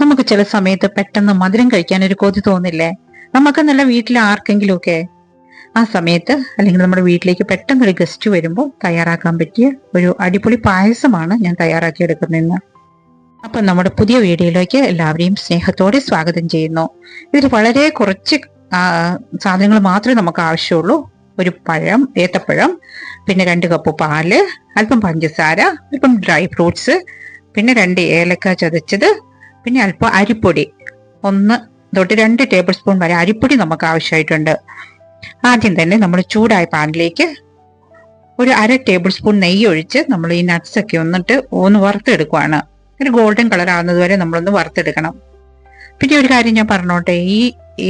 നമുക്ക് ചില സമയത്ത് പെട്ടെന്ന് മധുരം കഴിക്കാൻ ഒരു കൊതി തോന്നില്ലേ? നമുക്ക് നല്ല വീട്ടിൽ ആർക്കെങ്കിലും ഒക്കെ ആ സമയത്ത് അല്ലെങ്കിൽ നമ്മുടെ വീട്ടിലേക്ക് പെട്ടെന്ന് ഒരു ഗസ്റ്റ് വരുമ്പോൾ തയ്യാറാക്കാൻ പറ്റിയ ഒരു അടിപൊളി പായസമാണ് ഞാൻ തയ്യാറാക്കി എടുക്കുന്നതെന്ന് അപ്പൊ നമ്മുടെ പുതിയ വീഡിയോയിലേക്ക് എല്ലാവരെയും സ്നേഹത്തോടെ സ്വാഗതം ചെയ്യുന്നു. ഇതിൽ വളരെ കുറച്ച് സാധനങ്ങൾ മാത്രമേ നമുക്ക് ആവശ്യമുള്ളൂ. ഒരു പഴം ഏത്തപ്പഴം പിന്നെ രണ്ട് കപ്പ് പാൽ അല്പം പഞ്ചസാര അല്പം ഡ്രൈ ഫ്രൂട്ട്സ് പിന്നെ രണ്ട് ഏലക്ക ചതച്ചത് പിന്നെ അല്പം അരിപ്പൊടി. ഒന്ന് തൊട്ട് രണ്ട് ടേബിൾ സ്പൂൺ വരെ അരിപ്പൊടി നമുക്ക് ആവശ്യമായിട്ടുണ്ട്. ആദ്യം തന്നെ നമ്മൾ ചൂടായ പാനിലേക്ക് ഒരു അര ടേബിൾ സ്പൂൺ നെയ്യ് ഒഴിച്ച് നമ്മൾ ഈ നട്ട്സ് ഒക്കെ ഒന്നിട്ട് ഒന്ന് വറുത്തെടുക്കുവാണ്. ഒരു ഗോൾഡൻ കളർ ആവുന്നത് വരെ നമ്മളൊന്ന് വറുത്തെടുക്കണം. പിന്നെ ഒരു കാര്യം ഞാൻ പറഞ്ഞോട്ടെ ഈ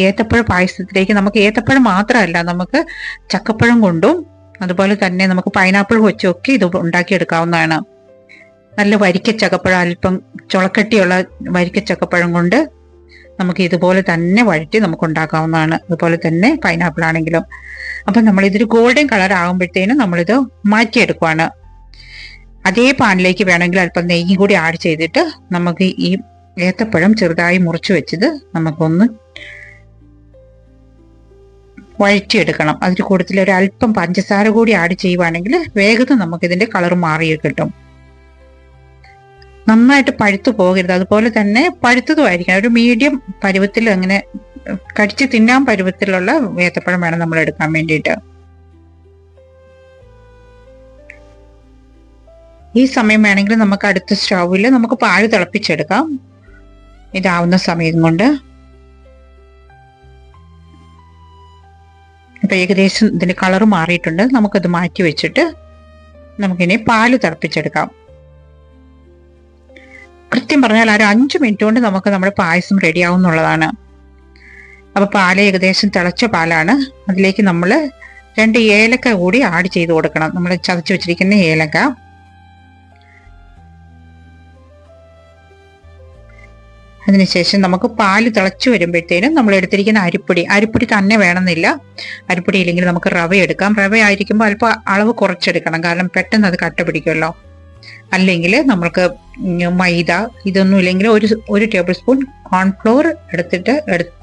ഏത്തപ്പഴ പായസത്തിലേക്ക് നമുക്ക് ഏത്തപ്പഴം മാത്രമല്ല നമുക്ക് ചക്കപ്പഴം കൊണ്ടും അതുപോലെ തന്നെ നമുക്ക് പൈനാപ്പിൾ വെച്ചൊക്കെ ഇത് ഉണ്ടാക്കിയെടുക്കാവുന്നതാണ്. നല്ല വരിക്ക ചക്കപ്പഴം അല്പം ചുളക്കട്ടിയുള്ള വരിക്ക ചക്കപ്പഴം കൊണ്ട് നമുക്ക് ഇതുപോലെ തന്നെ വഴറ്റി നമുക്ക് ഉണ്ടാക്കാവുന്നതാണ് അതുപോലെ തന്നെ പൈനാപ്പിൾ ആണെങ്കിലും. അപ്പം നമ്മളിതൊരു ഗോൾഡൻ കളർ ആകുമ്പോഴത്തേനും നമ്മളിത് മാറ്റിയെടുക്കുവാണ്. അതേ പാനിലേക്ക് വേണമെങ്കിൽ അല്പം നെയ്യും കൂടി ആഡ് ചെയ്തിട്ട് നമുക്ക് ഈ ഏത്തപ്പഴം ചെറുതായി മുറിച്ച് വെച്ചത് നമുക്കൊന്ന് വഴറ്റിയെടുക്കണം. അതിന് കൂടുതൽ ഒരു അല്പം പഞ്ചസാര കൂടി ആഡ് ചെയ്യുവാണെങ്കിൽ വേഗത്തിൽ നമുക്കിതിന്റെ കളർ മാറി കിട്ടും. നന്നായിട്ട് പഴുത്തു പോകരുത്. അതുപോലെ തന്നെ പഴുത്തതുമായിരിക്കണം. ഒരു മീഡിയം പരുവത്തിൽ അങ്ങനെ കടിച്ച് തിന്നാൻ പരുവത്തിലുള്ള ഏത്തപ്പഴം വേണം നമ്മൾ എടുക്കാൻ വേണ്ടിയിട്ട്. ഈ സമയം വേണമെങ്കിൽ നമുക്ക് അടുത്ത സ്റ്റൗവിൽ നമുക്ക് പാൽ തിളപ്പിച്ചെടുക്കാം. ഇതാവുന്ന സമയം കൊണ്ട്. ഇപ്പൊ ഏകദേശം ഇതിന്റെ കളർ മാറിയിട്ടുണ്ട്. നമുക്കത് മാറ്റി വെച്ചിട്ട് നമുക്കിനി പാൽ തിളപ്പിച്ചെടുക്കാം. കൃത്യം പറഞ്ഞാൽ ഒരു അഞ്ചു മിനിറ്റ് കൊണ്ട് നമുക്ക് നമ്മുടെ പായസം റെഡിയാവും എന്നുള്ളതാണ് അപ്പൊ പാൽ ഏകദേശം തിളച്ച പാലാണ്. അതിലേക്ക് നമ്മൾ രണ്ട് ഏലക്ക കൂടി ആഡ് ചെയ്ത് കൊടുക്കണം. നമ്മൾ ചതച്ചു വെച്ചിരിക്കുന്ന ഏലക്ക. അതിനുശേഷം നമുക്ക് പാൽ തിളച്ചു വരുമ്പോഴത്തേനും നമ്മൾ എടുത്തിരിക്കുന്ന അരിപ്പൊടി. അരിപ്പൊടി തന്നെ വേണമെന്നില്ല. അരിപ്പൊടി ഇല്ലെങ്കിൽ നമുക്ക് റവ എടുക്കാം. റവ ആയിരിക്കുമ്പോൾ അല്പം അളവ് കുറച്ചെടുക്കണം. കാരണം പെട്ടെന്ന് അത് കട്ട പിടിക്കുമല്ലോ. അല്ലെങ്കിൽ നമ്മൾക്ക് മൈദ ഇതൊന്നും ഇല്ലെങ്കിൽ ഒരു ഒരു ടേബിൾ സ്പൂൺ കോൺഫ്ലോർ എടുത്തിട്ട്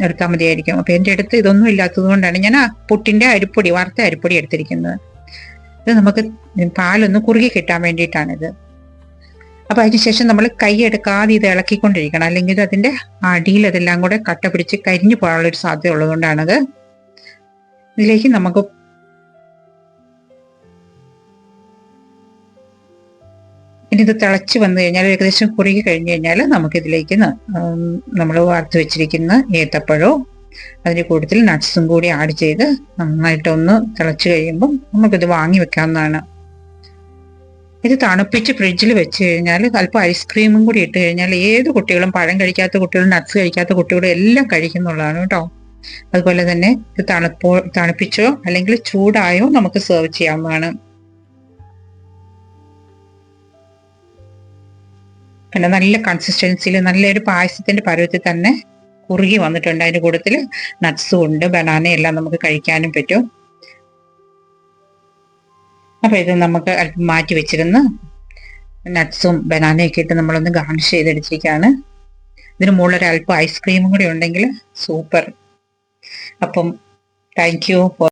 എടുത്താൽ മതിയായിരിക്കും. അപ്പൊ എന്റെ അടുത്ത് ഇതൊന്നും ഇല്ലാത്തത് കൊണ്ടാണ് ഞാൻ പുട്ടിന്റെ അരിപ്പൊടി വറുത്ത അരിപ്പൊടി എടുത്തിരിക്കുന്നത്. ഇത് നമുക്ക് പാലൊന്ന് കുറുകി കിട്ടാൻ വേണ്ടിയിട്ടാണിത്. അപ്പൊ അതിനുശേഷം നമ്മൾ കൈ എടുക്കാതെ ഇത് ഇളക്കിക്കൊണ്ടിരിക്കണം. അല്ലെങ്കിൽ അതിന്റെ അടിയിൽ അതെല്ലാം കൂടെ കട്ട പിടിച്ച് കരിഞ്ഞു പോകാനുള്ള ഒരു സാധ്യത ഉള്ളതുകൊണ്ടാണത്. ഇതിലേക്ക് നമുക്ക് ഇനി ഇത് തിളച്ച് വന്നു കഴിഞ്ഞാൽ ഏകദേശം കുറുകി കഴിഞ്ഞു കഴിഞ്ഞാൽ നമുക്കിതിലേക്ക് നമ്മൾ വാർത്ത് വെച്ചിരിക്കുന്ന ഏത്തപ്പഴവും അതിന്റെ കൂട്ടത്തിൽ നട്ട്സും കൂടി ആഡ് ചെയ്ത് നന്നായിട്ടൊന്ന് തിളച്ച് കഴിയുമ്പം നമുക്കിത് വാങ്ങി വെക്കാവുന്നതാണ്. ഇത് തണുപ്പിച്ച് ഫ്രിഡ്ജിൽ വെച്ച് കഴിഞ്ഞാൽ അല്പം ഐസ്ക്രീമും കൂടി ഇട്ട് കഴിഞ്ഞാൽ ഏത് കുട്ടികളും പഴം കഴിക്കാത്ത കുട്ടികളും നട്ട്സ് കഴിക്കാത്ത കുട്ടികളും എല്ലാം കഴിക്കുന്നുള്ളതാണ് കേട്ടോ. അതുപോലെ തന്നെ ഇത് തണുപ്പോ തണുപ്പിച്ചോ അല്ലെങ്കിൽ ചൂടായോ നമുക്ക് സെർവ് ചെയ്യാവുന്നതാണ്. പിന്നെ നല്ല കൺസിസ്റ്റൻസിയിൽ നല്ലൊരു പായസത്തിന്റെ പരുവത്തിൽ തന്നെ കുറുകി വന്നിട്ടുണ്ട്. അതിന്റെ കൂട്ടത്തിൽ നട്ട്സും ഉണ്ട് ബനാന എല്ലാം നമുക്ക് കഴിക്കാനും പറ്റും. അപ്പോൾ ഇത് നമുക്ക് അല്പം മാറ്റി വെച്ചിരുന്ന് നട്ട്സും ബനാനയൊക്കെ ഇട്ട് നമ്മളൊന്ന് ഗാർണിഷ് ചെയ്തെടുത്തിരിക്കുകയാണ്. ഇതിന് മുകളിൽ ഒരു അല്പം ഐസ്ക്രീമും കൂടി ഉണ്ടെങ്കിൽ സൂപ്പർ അപ്പം താങ്ക് യു